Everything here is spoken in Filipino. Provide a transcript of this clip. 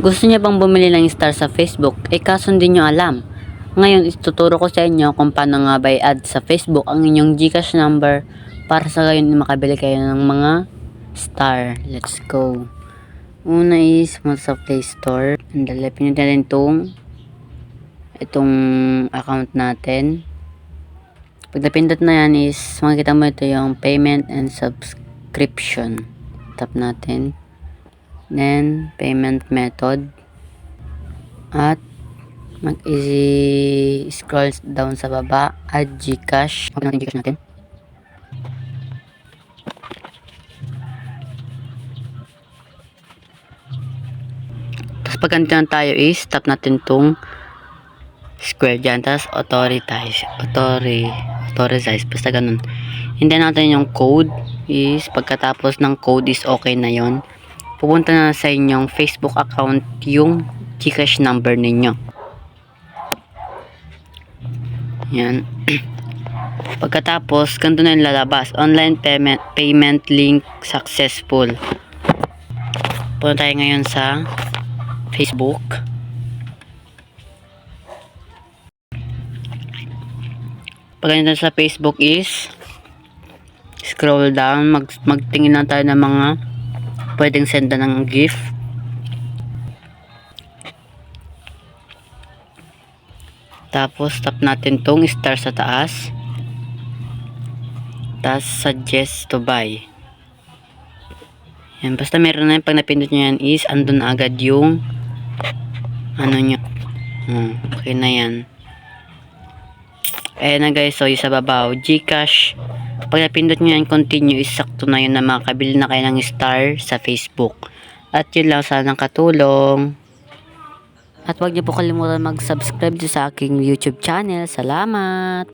Gusto niya bang bumili ng star sa Facebook? Eh kaso hindi nyo alam. Ngayon, ituturo ko sa inyo kung paano nga by add sa Facebook ang inyong Gcash number para sa gayon makabili kayo ng mga star. Let's go. Una is mo sa Play Store. Andala, pinutin natin itong itong account natin. Pag napindot na yan is makikita mo ito yung payment and subscription. Tap natin. Then, payment method. At, mag-easy scroll down sa baba. Add Gcash. Open natin Gcash natin. Tapos pag ganito na tayo is, tap natin tong square dyan. Tapos authorize. Authori, authorize. Basta ganun. Hindi natin yung code is, pagkatapos ng code is okay na yon pupunta na sa inyong Facebook account yung Gcash number ninyo. Yan. Pagkatapos, ganito na yung lalabas. Online payment, payment link successful. Punta tayo ngayon sa Facebook. Pag ganito sa Facebook is scroll down, mag, magtingin lang tayo ng mga pwedeng senda ng gift. Tapos tap natin tong star sa taas. Tapos suggest to buy. Yan, basta meron na yan. Pag napindot nyo yan is, andun na agad yung ano nyo. Hmm, okay na yan. Ayan na guys, so yung sa babaw, Gcash. Pag napindot nyo yan, continue, is sakto na yun na makabili na kayo ng star sa Facebook. At yun lang, sana katulong. At huwag niyo po kalimutan mag-subscribe sa aking YouTube channel. Salamat!